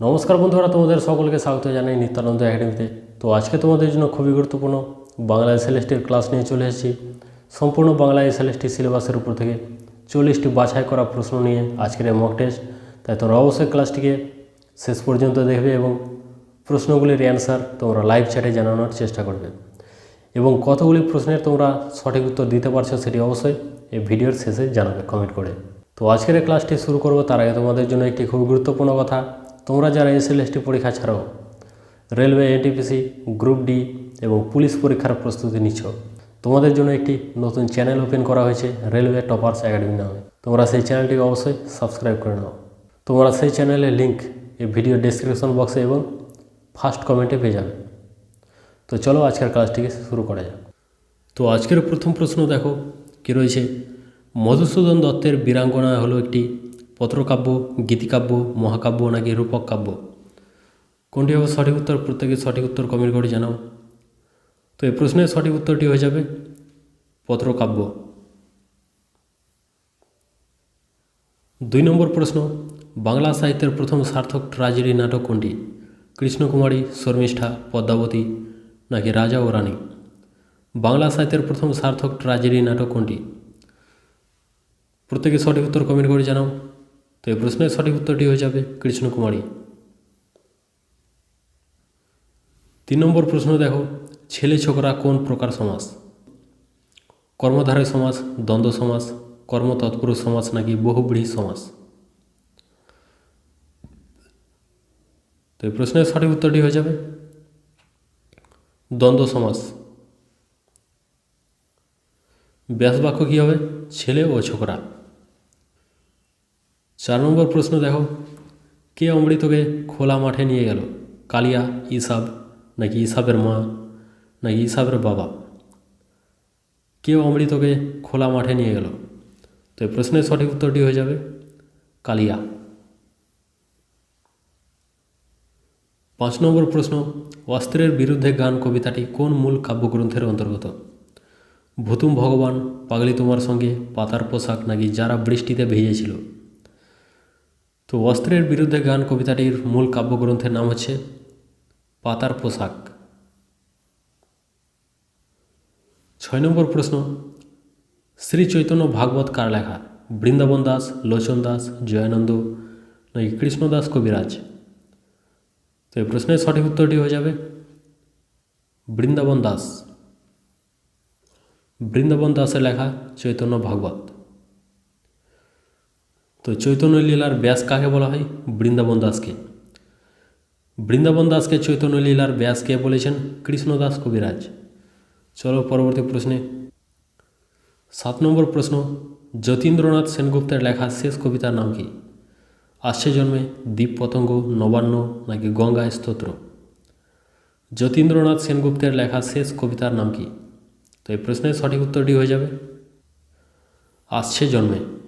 নমস্কার বন্ধুরা, তোমাদের সকলকে স্বাগত জানাই নিত্যানন্দ একাডেমিতে তো আজকে তোমাদের জন্য খুবই গুরুত্বপূর্ণ বাংলা এসএলএসটির ক্লাস নিয়ে চলে এসেছি। সম্পূর্ণ বাংলা এসএলএসটি সিলেবাসের উপর থেকে চল্লিশটি বাছাই করা প্রশ্ন নিয়ে আজকের মক টেস্ট তাই তোমরা অবশ্যই ক্লাসটিকে শেষ পর্যন্ত দেখবে এবং প্রশ্নগুলির অ্যান্সার তোমরা লাইভ চ্যাটে জানানোর চেষ্টা করবে। এবং কতগুলি প্রশ্নের তোমরা সঠিক উত্তর দিতে পারছ সেটি অবশ্যই এই ভিডিওর শেষে জানাবে কমেন্ট করে। তো আজকের ক্লাসটি শুরু করব, তার আগে তোমাদের জন্য একটি খুব গুরুত্বপূর্ণ কথা। তোমরা যারা এসএলএসটি পরীক্ষা ছাড়াও রেলওয়ে এনটিপিসি গ্রুপ ডি এবং পুলিশ পরীক্ষার প্রস্তুতি নিচ্ছ। তোমাদের জন্য একটি নতুন চ্যানেল ওপেন করা হয়েছে, রেলওয়ে টপার্স একাডেমি নামে। তোমরা সেই চ্যানেলটিকে অবশ্যই সাবস্ক্রাইব করে নাও। তোমরা সেই চ্যানেলের লিঙ্ক এই ভিডিও ডেসক্রিপশন বক্সে এবং ফার্স্ট কমেন্টে পেয়ে যাবে। তো চলো আজকের ক্লাসটিকে শুরু করা যাক। তো আজকের প্রথম প্রশ্ন দেখো, কী রয়েছে? মধুসূদন দত্তের বীরাঙ্গনা হলো একটি পত্রকাব্য, গীতিকাব্য, মহাকাব্য নাকি রূপক কাব্য কোনটি হবে সঠিক উত্তর? প্রত্যেকে সঠিক উত্তর কমেন্ট করে জানাও। তো এই প্রশ্নের সঠিক উত্তরটি হয়ে যাবে পত্রকাব্য। দুই নম্বর প্রশ্ন, বাংলা সাহিত্যের প্রথম সার্থক ট্রাজেডি নাটক কোনটি? কৃষ্ণকুমারী, শর্মিষ্ঠা, পদ্মাবতী নাকি রাজা ও রানী? বাংলা সাহিত্যের প্রথম সার্থক ট্রাজেডি নাটক কোনটি? প্রত্যেকে সঠিক উত্তর কমেন্ট করে জানাও। তো এই প্রশ্নের সঠিক উত্তরটি হয়ে যাবে কৃষ্ণকুমারী। তিন নম্বর প্রশ্ন দেখো, ছেলে ছোকরা কোন প্রকার সমাস কর্মধারী সমাস দ্বন্দ্ব সমাস কর্মতৎপুরুষ সমাস নাকি বহুব্রীহি সমাস তো এই প্রশ্নের সঠিক উত্তরটি হয়ে যাবে দ্বন্দ্ব সমাস ব্যাস বাক্য কী হবে? ছেলে ও ছোকরা। চার নম্বর প্রশ্ন দেখো। কে অমৃতকে খোলা মাঠে নিয়ে গেল? কালিয়া, ইসাব, নাকি ইসাবের মা, নাকি ইসাবের বাবা? কে অমৃতকে খোলা মাঠে নিয়ে গেল? তো এই প্রশ্নের সঠিক উত্তরটি হয়ে যাবে কালিয়া। পাঁচ নম্বর প্রশ্ন, অস্ত্রের বিরুদ্ধে গান কবিতাটি কোন মূল কাব্যগ্রন্থের অন্তর্গত? ভুতুম ভগবান পাগলি তোমার সঙ্গে পাতার পোশাক নাকি যারা বৃষ্টিতে ভিজেছিল? তো অস্ত্রের বিরুদ্ধে গান কবিতাটির মূল কাব্যগ্রন্থের নাম হচ্ছে পাতার পোশাক। ছয় নম্বর প্রশ্ন, শ্রী চৈতন্য ভাগবত কার লেখা? বৃন্দাবন দাস, লোচন দাস, জয়ানন্দ নাকি কৃষ্ণদাস কবিরাজ? তো এই প্রশ্নের সঠিক উত্তরটি হয়ে যাবে বৃন্দাবন দাস। বৃন্দাবন দাসের লেখা চৈতন্য ভাগবত। তো চৈতন্য লীলার ব্যাস কাকে বলা হয়? বৃন্দাবন দাসকে। বৃন্দাবন দাসকে চৈতন্য লীলার ব্যাস কে বলেছেন? কৃষ্ণদাস কবিরাজ। চলো পরবর্তী প্রশ্নে। সাত নম্বর প্রশ্ন, যতীন্দ্রনাথ সেনগুপ্তের লেখা শেষ কবিতার নাম কি? আসছে জন্মে দ্বীপ পতঙ্গ, নবান্ন নাকি গঙ্গা স্তোত্র? যতীন্দ্রনাথ সেনগুপ্তের লেখা শেষ কবিতার নাম কি? তো এই প্রশ্নের সঠিক উত্তরটি হয়ে যাবে। আসছে জন্মে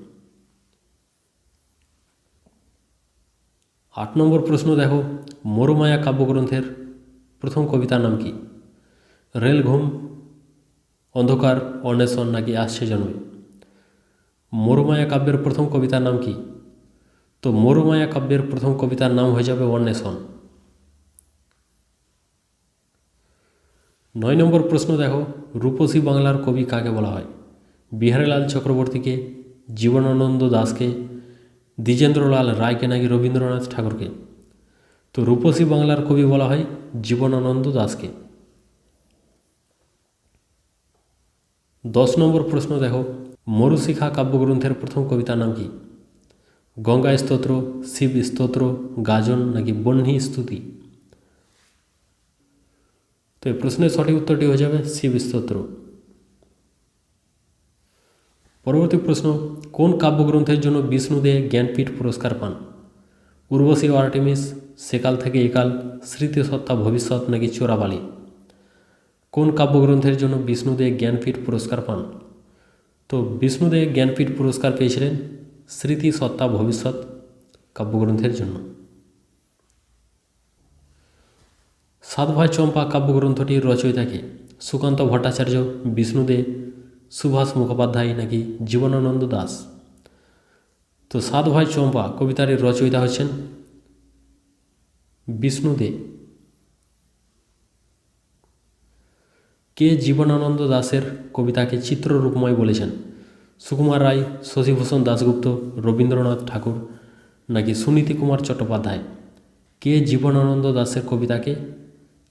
আট নম্বর প্রশ্ন দেখো, মরুমায়া কাব্যগ্রন্থের প্রথম কবিতার নাম কি? রেল ঘুম অন্ধকার, অন্বেষণ নাকি আসছে জন্মে মরুমায়া কাব্যের প্রথম কবিতার নাম কি? তো মরুমায়া কাব্যের প্রথম কবিতার নাম হয়ে যাবে অন্বেষণ। নয় নম্বর প্রশ্ন দেখো, রূপসী বাংলার কবি কাকে বলা হয়? বিহারীলাল চক্রবর্তীকে, জীবনানন্দ দাসকে দ্বিজেন্দ্রলাল রায়কে নাকি রবীন্দ্রনাথ ঠাকুরকে? তো রূপসী বাংলার কবি বলা হয় জীবনানন্দ দাসকে। দশ নম্বর প্রশ্ন দেখো, মরুশিখা কাব্যগ্রন্থের প্রথম কবিতার নাম কি? গঙ্গা স্তোত্র, শিব স্তোত্র, গাজন নাকি বহ্নি স্তুতি? তো এই প্রশ্নের সঠিক উত্তরটি হয়ে যাবে শিব স্তোত্র। পরবর্তী প্রশ্ন, কোন কাব্যগ্রন্থের জন্য বিষ্ণুদে জ্ঞানপীঠ পুরস্কার পান? উর্বশী আর্টেমিস, সেকাল থেকে একাল স্মৃতিসত্তা ভবিষ্যৎ নাকি চোরাবালি? কোন কাব্যগ্রন্থের জন্য বিষ্ণুদে জ্ঞানপীঠ পুরস্কার পান? তো বিষ্ণুদে জ্ঞানপীঠ পুরস্কার পেয়েছিলেন স্মৃতি সত্তা ভবিষ্যৎ কাব্যগ্রন্থের জন্য। সাত ভাই চম্পা কাব্যগ্রন্থটির রচয়িতাকে সুকান্ত ভট্টাচার্য, বিষ্ণুদে সুভাষ মুখোপাধ্যায় নাকি জীবনানন্দ দাস? তো সাত ভাই চম্পা কবিতার রচয়িতা হচ্ছেন বিষ্ণু দে। কে জীবনানন্দ দাশের কবিতাকে চিত্ররূপময় বলেছেন? সুকুমার রায়, শশীভূষণ দাশগুপ্ত, রবীন্দ্রনাথ ঠাকুর নাকি সুনীতি কুমার চট্টোপাধ্যায়? কে জীবনানন্দ দাশের কবিতাকে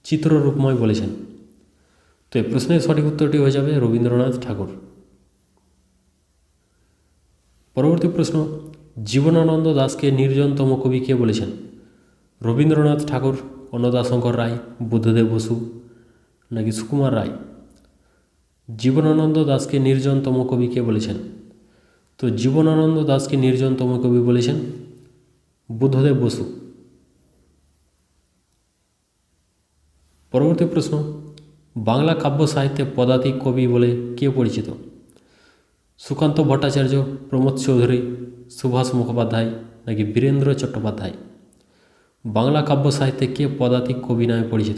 চিত্ররূপময় বলেছেন? তো এই প্রশ্নের সঠিক উত্তরটি হয়ে যাবে রবীন্দ্রনাথ ঠাকুর। পরবর্তী প্রশ্ন, জীবনানন্দ দাসকে নির্জনতম কবি কে বলেছেন? রবীন্দ্রনাথ ঠাকুর, অন্নদাশঙ্কর রায়, বুদ্ধদেব বসু নাকি সুকুমার রায়? জীবনানন্দ দাসকে নির্জনতম কবি কে বলেছেন? তো জীবনানন্দ দাসকে নির্জনতম কবি বলেছেন বুদ্ধদেব বসু। পরবর্তী প্রশ্ন বাংলা কাব্য সাহিত্যে পদাতিক কবি বলে কে পরিচিত। সুকান্ত ভট্টাচার্য, প্রমোদ চৌধুরী, সুভাষ মুখোপাধ্যায় নাকি বীরেন্দ্র চট্টোপাধ্যায়? বাংলা কাব্য সাহিত্যে কে পদাতিক কবি নামে পরিচিত?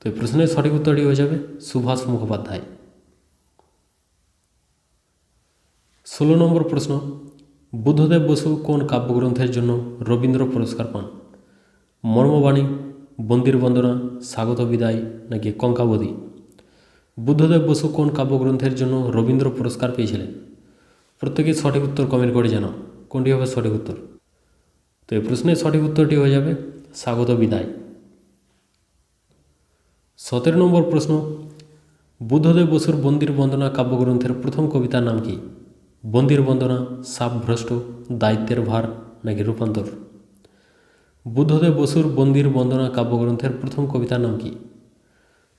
তো এই প্রশ্নের সঠিক উত্তরটি হয়ে যাবে সুভাষ মুখোপাধ্যায়। ষোলো নম্বর প্রশ্ন, বুদ্ধদেব বসু কোন কাব্যগ্রন্থের জন্য রবীন্দ্র পুরস্কার পান? মর্মবাণী বন্দির বন্দনা, স্বাগত বিদায় নাকি কঙ্কাবতী বুদ্ধদেব বসু কোন কাব্যগ্রন্থের জন্য রবীন্দ্র পুরস্কার পেয়েছিলেন? প্রত্যেকেই সঠিক উত্তর কমেন্ট করে জানাও। কোনটি হবে সঠিক উত্তর? তো এই প্রশ্নের সঠিক উত্তরটি হয়ে যাবে, স্বাগত বিদায়। সতেরো নম্বর প্রশ্ন, বুদ্ধদেব বসুর বন্দির বন্দনা কাব্যগ্রন্থের প্রথম কবিতার নাম কি? বন্দির বন্দনা, সাপভ্রষ্ট, দায়িত্বের ভার নাকি রূপান্তর? বুদ্ধদেব বসুর বন্দির বন্দনা কাব্যগ্রন্থের প্রথম কবিতার নাম কি?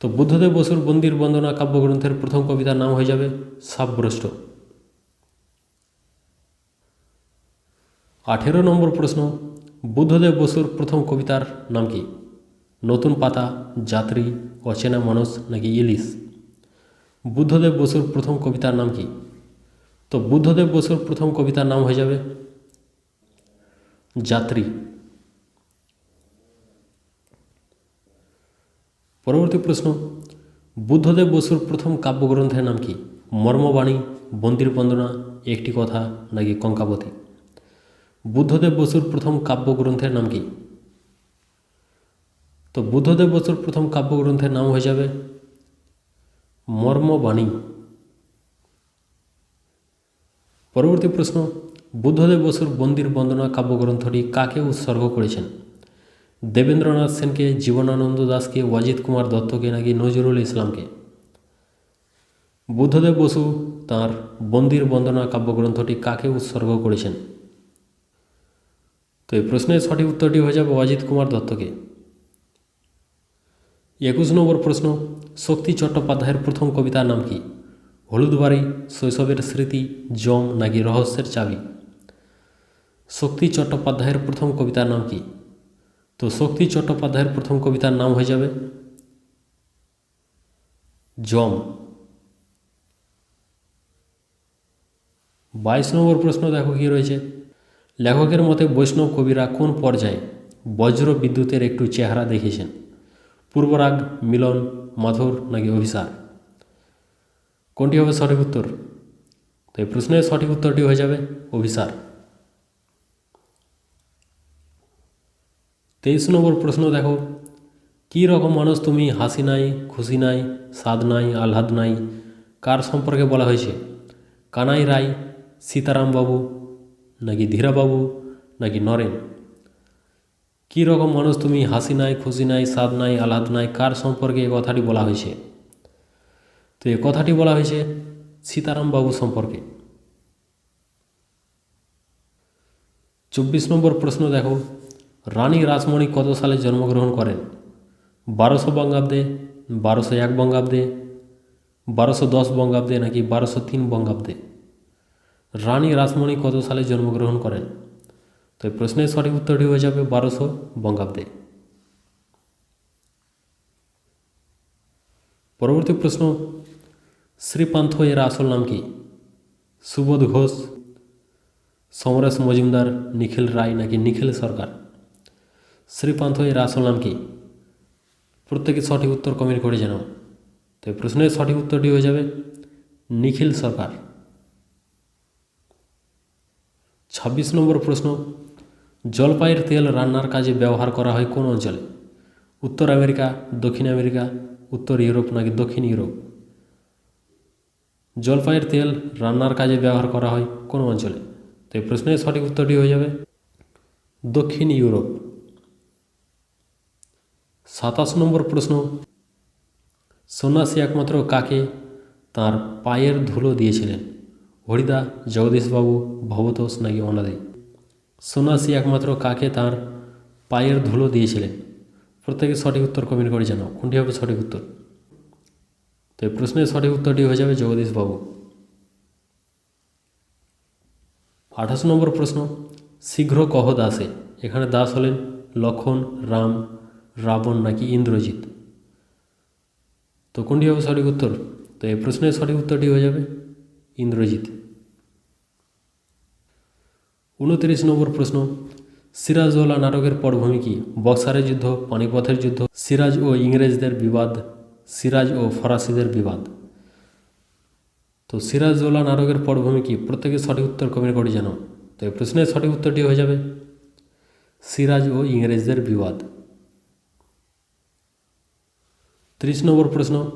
তো বুদ্ধদেব বসুর বন্দির বন্দনা কাব্যগ্রন্থের প্রথম কবিতার নাম হয়ে যাবে সাপভ্রষ্ট আঠেরো নম্বর প্রশ্ন, বুদ্ধদেব বসুর প্রথম কবিতার নাম কি? নতুন পাতা, যাত্রী, অচেনা মানুষ নাকি ইলিশ? বুদ্ধদেব বসুর প্রথম কবিতার নাম কি? তো বুদ্ধদেব বসুর প্রথম কবিতার নাম হয়ে যাবে যাত্রী। পরবর্তী প্রশ্ন, বুদ্ধদেব বসুর প্রথম কাব্যগ্রন্থের নাম কি? মর্মবাণী, বন্দির বন্দনা, একটি কথা নাকি কঙ্কাবতী? বুদ্ধদেব বসুর প্রথম কাব্যগ্রন্থের নাম কি? তো বুদ্ধদেব বসুর প্রথম কাব্যগ্রন্থের নাম হয়ে যাবে মর্মবাণী। পরবর্তী প্রশ্ন, বুদ্ধদেব বসুর বন্দির বন্দনা কাব্যগ্রন্থটি কাকে উৎসর্গ করেছেন? দেবেন্দ্রনাথ সেনকে, জীবনানন্দ দাসকে, ওয়াজিদ কুমার দত্তকে নাকি নজরুল ইসলামকে? বুদ্ধদেব বসু তাঁর বন্দির বন্দনা কাব্যগ্রন্থটি কাকে উৎসর্গ করেছেন? তো এই প্রশ্নের সঠিক উত্তরটি হয়ে যাবে অজিত কুমার দত্তকে। একুশ নম্বর প্রশ্ন, শক্তি চট্টোপাধ্যায়ের প্রথম কবিতার নাম কি? হলুদ বাড়ি শৈশবের স্মৃতি জম নাকি রহস্যের চাবি? শক্তি চট্টোপাধ্যায়ের প্রথম কবিতার নাম কি? তো শক্তি চট্টোপাধ্যায়ের প্রথম কবিতার নাম হয়ে যাবে জম। বাইশ নম্বর প্রশ্ন দেখো কি রয়েছে? লেখকের মতে বৈষ্ণব কবিরা কোন পর্যায়ে বজ্র বিদ্যুতের একটু চেহারা দেখিয়েছেন? পূর্বরাগ, মিলন, মাথুর নাকি অভিসার? কোনটি হবে সঠিক উত্তর? তো এই প্রশ্নের সঠিক উত্তরটি হয়ে যাবে অভিসার। তেইশ নম্বর প্রশ্ন দেখো। কী রকম মানুষ তুমি? হাসি নাই, খুশি নাই, স্বাদ নাই, আহ্লাদ নাই? কার সম্পর্কে বলা হয়েছে? কানাই রায়, সীতারাম বাবু, নাকি ধীরাবাবু নাকি নরেন? কী রকম মানুষ তুমি? হাসি নাই, খুশি নাই, স্বাদ নাই, আহ্লাদ নাই? কার সম্পর্কে এ কথাটি বলা হয়েছে? তো এ কথাটি বলা হয়েছে সীতারাম বাবু সম্পর্কে। চব্বিশ নম্বর প্রশ্ন দেখো। রানী রাসমণি কত সালে জন্মগ্রহণ করেন? বারোশো বঙ্গাব্দে, বারোশো এক বঙ্গাব্দে, বারোশো দশ বঙ্গাব্দে নাকি বারোশো তিন বঙ্গাব্দে? রানী রাসমণি কত সালে জন্মগ্রহণ করেন? তো এই প্রশ্নের সঠিক উত্তরটি হয়ে যাবে বারোশো বঙ্গাব্দে। পরবর্তী প্রশ্ন শ্রীপান্থ এর আসল নাম কি? সুবোধ ঘোষ, সমরেশ মজুমদার, নিখিল রায় নাকি নিখিল সরকার? শ্রীপান্থ এর আসল নাম কি? প্রত্যেকে সঠিক উত্তর কমেন্ট করে জানাও। তো এই প্রশ্নের সঠিক উত্তরটি হয়ে যাবে, নিখিল সরকার। ছাব্বিশ নম্বর প্রশ্ন, জলপাইয়ের তেল রান্নার কাজে ব্যবহার করা হয় কোন অঞ্চলে? উত্তর আমেরিকা, দক্ষিণ আমেরিকা, উত্তর ইউরোপ নাকি দক্ষিণ ইউরোপ? জলপাইয়ের তেল রান্নার কাজে ব্যবহার করা হয় কোন অঞ্চলে? তো এই প্রশ্নের সঠিক উত্তরটি হয়ে যাবে, দক্ষিণ ইউরোপ। সাতাশ নম্বর প্রশ্ন। সন্ন্যাসী একমাত্র কাকে? তার পায়ের ধুলো দিয়েছিলেন। হরিদা, জগদীশবাবু, ভবতোষ নাকি অনাদি? সন্ন্যাসী একমাত্র কাকে? তার পায়ের ধুলো দিয়েছিলেন। প্রত্যেকে সঠিক উত্তর কমেন্ট করে জানাও। কোনটি হবে সঠিক উত্তর? তো এই প্রশ্নের সঠিক উত্তরটি হয়ে যাবে জগদীশবাবু। আঠাশ নম্বর প্রশ্ন, শীঘ্র কহ দাসে? এখানে দাস হলেন লক্ষণ, রাম রাবণ নাকি ইন্দ্রজিৎ? তো কোনটি হবে সঠিক উত্তর? তো এই প্রশ্নের সঠিক উত্তরটি হয়ে যাবে ইন্দ্রজিৎ। উনত্রিশ নম্বর প্রশ্ন সিরাজউল্লাহ নাটকের পটভূমি কি? বক্সারের যুদ্ধ, পানিপথের যুদ্ধ, সিরাজ ও ইংরেজদের বিবাদ, সিরাজ ও ফরাসিদের বিবাদ? তো সিরাজউল্লাহ নাটকের পটভূমি কি? প্রত্যেকে সঠিক উত্তর কমেন্ট করে জানো তো এই প্রশ্নের সঠিক উত্তরটি হয়ে যাবে, সিরাজ ও ইংরেজদের বিবাদ। ত্রিশ নম্বর প্রশ্ন,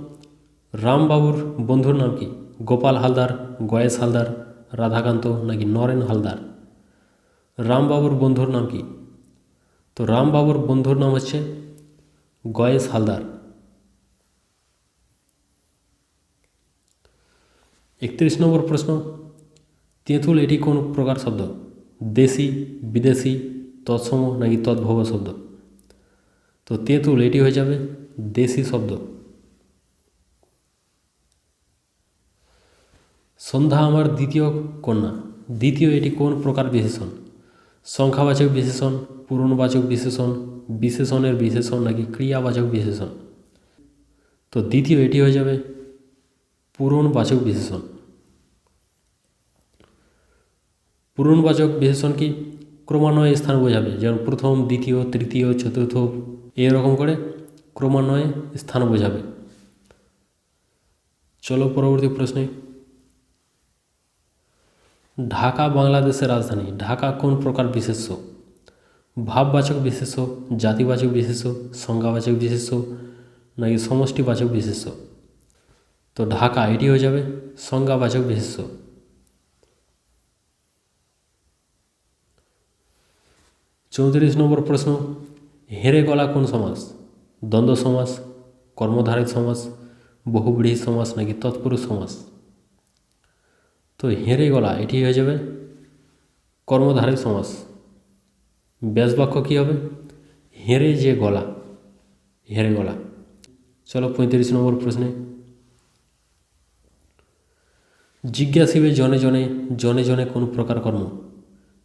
রামবাবুর বন্ধুর নাম কি? গোপাল হালদার, গয়েশ হালদার, রাধাকান্ত নাকি নরেন হালদার? রামবাবুর বন্ধুর নাম কি? তো রামবাবুর বন্ধুর নাম হচ্ছে গয়েশ হালদার। একত্রিশ নম্বর প্রশ্ন, তেঁতুল এটি কোন প্রকার শব্দ? দেশি, বিদেশি, তৎসম নাকি তদ্ভব শব্দ? তো তেঁতুল এটি হয়ে যাবে, দেশি শব্দ। সন্ধ্যা আমার দ্বিতীয় কন্যা। দ্বিতীয় এটি কোন প্রকার বিশেষণ? সংখ্যাবাচক বিশেষণ, পূরণবাচক বিশেষণ, বিশেষণের বিশেষণ নাকি ক্রিয়াবাচক বিশেষণ? তো দ্বিতীয় এটি হয়ে যাবে পূরণবাচক বিশেষণ। পূরণবাচক বিশেষণ কি? ক্রমান্বয়ে স্থান বোঝাবে, যেমন প্রথম, দ্বিতীয়, তৃতীয়, চতুর্থ এরকম করে ক্রমান্বয়ে স্থান বোঝাবে। চলো পরবর্তী প্রশ্নে। ঢাকা, বাংলাদেশের রাজধানী। ঢাকা কোন প্রকার বিশেষ্য? ভাববাচক বিশেষ্য, জাতিবাচক বিশেষ্য, সংজ্ঞাবাচক বিশেষ্য, নাকি সমষ্টিবাচক বিশেষ্য? তো ঢাকা এটি হয়ে যাবে সংজ্ঞাবাচক বিশেষ্য। চৌত্রিশ নম্বর প্রশ্ন। হেরে গলা কোন সমাস দ্বন্দ্ব সমাস কর্মধারক সমাস বহুব্রীহি সমাস নাকি তৎপুরুষ সমাস তো হেরে গলা এটি হয়ে যাবে কর্মধারক সমাস ব্যাসবাক্য কী হবে? হেরে যে গলা, হেরে গলা। চলো পঁয়ত্রিশ নম্বর প্রশ্নে। জিজ্ঞাসিবে জনে জনে জনে জনে কোন প্রকার কর্ম?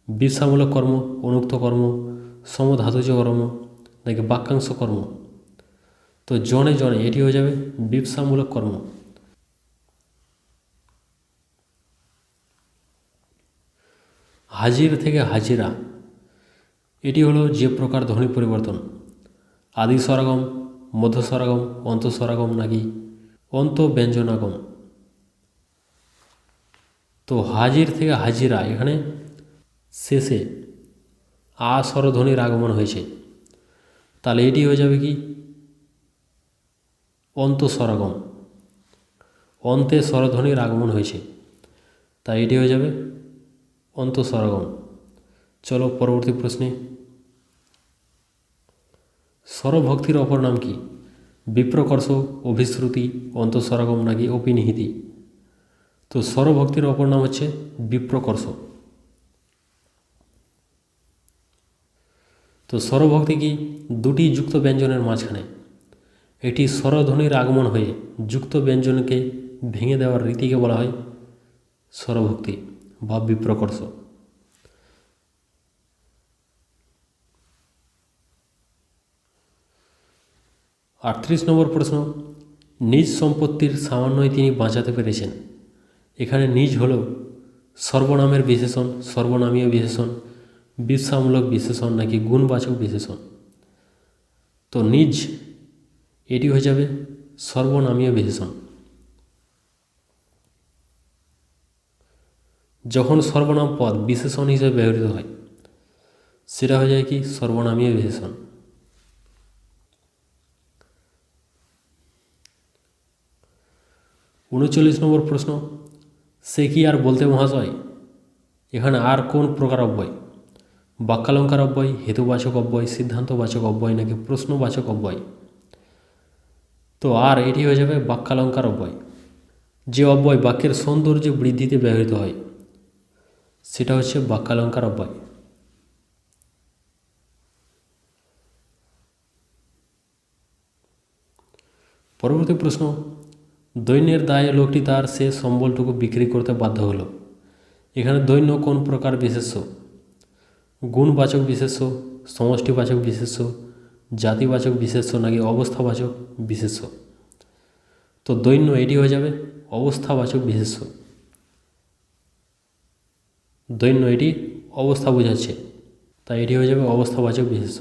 ব্যবসামূলক কর্ম, অনুক্ত কর্ম, সমধাতুজ কর্ম নাকি বাক্যাংশ কর্ম তো জনে জনে এটি হয়ে যাবে ব্যবসামূলক কর্ম হাজির থেকে হাজিরা এটি হলো যে প্রকার ধ্বনি পরিবর্তন আদি স্বরাগম মধ্য স্বরাগম অন্ত স্বরাগম নাকি অন্ত ব্যঞ্জনাগম তো হাজির থেকে হাজিরা এখানে শেষে আ স্বরধ্বনির আগমন হয়েছে তাহলে এটি হয়ে যাবে কি? অন্ত স্বরাগম অন্তে স্বরধ্বনির আগমন হয়েছে। তাই এটি হয়ে যাবে অন্ত স্বরাগম চলো পরবর্তী প্রশ্নে। স্বরভক্তির অপর নাম কি? বিপ্রকর্ষ, অভিশ্রুতি অন্তঃস্বরাগম নাকি অপিনিহিতি? তো স্বরভক্তির অপর নাম হচ্ছে বিপ্রকর্ষ। তো স্বরভক্তি কি? দুটি যুক্ত ব্যঞ্জনের মাঝখানে। এটি স্বরধ্বনির আগমন হয়ে যুক্ত ব্যঞ্জনকে ভেঙে দেওয়ার রীতিকে বলা হয় স্বরভক্তি বা বিপ্রকর্ষ। আটত্রিশ নম্বর প্রশ্ন, নিজ সম্পত্তির সামান্যই তিনি বাঁচাতে পেরেছেন। এখানে নিজ হল সর্বনামের বিশেষণ, সর্বনামীয় বিশেষণ বিশ্বামূলক বিশেষণ নাকি গুণবাচক বিশেষণ তো নিজ, এটি হয়ে যাবে সর্বনামীয় বিশেষণ যখন সর্বনাম পদ বিশেষণ হিসেবে ব্যবহৃত হয়, সেটা হয়ে যায় কি? সর্বনামীয় বিশেষণ উনচল্লিশ নম্বর প্রশ্ন, সে কি আর বলতে মহাশয়? এখানে আর কোন প্রকার অব্যয়? বাক্যালঙ্কার অব্যয় হেতুবাচক অব্যয় সিদ্ধান্তবাচক অব্যয় নাকি প্রশ্নবাচক অব্যয় তো আর এটি হয়ে যাবে বাক্যালঙ্কার অব্যয় যে অব্যয় বাক্যের সৌন্দর্য বৃদ্ধিতে ব্যবহৃত হয়, সেটা হচ্ছে বাক্যালঙ্কার অব্যয় পরবর্তী প্রশ্ন, দৈন্যের দায়ে লোকটি তার সে সম্বলটুকু বিক্রি করতে বাধ্য হলো। এখানে দৈন্য কোন প্রকার বিশেষ্য? গুণবাচক বিশেষ্য, সমষ্টিবাচক বিশেষ্য, জাতিবাচক বিশেষ্য নাকি অবস্থাবাচক বিশেষ্য? তো দৈন্য এটি হয়ে যাবে, অবস্থাবাচক বিশেষ্য। দৈন্য এটি অবস্থা বোঝাচ্ছে, তাই এটি হয়ে যাবে অবস্থাবাচক বিশেষ্য।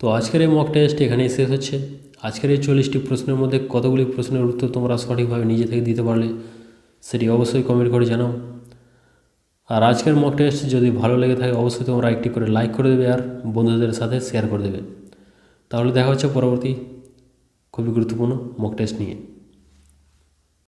তো আজকের এই মক টেস্ট এখানেই শেষ হচ্ছে। আজকের এই চল্লিশটি প্রশ্নের মধ্যে কতগুলি প্রশ্নের উত্তর তোমরা সঠিকভাবে নিজে থেকে দিতে পারলে, সেটি অবশ্যই কমেন্ট করে জানাও। আর আজকের মক টেস্ট যদি ভালো লেগে থাকে, অবশ্যই তোমরা একটি করে লাইক করে দেবে আর বন্ধুদের সাথে শেয়ার করে দেবে। তাহলে দেখা হচ্ছে পরবর্তী খুবই গুরুত্বপূর্ণ মক টেস্ট নিয়ে।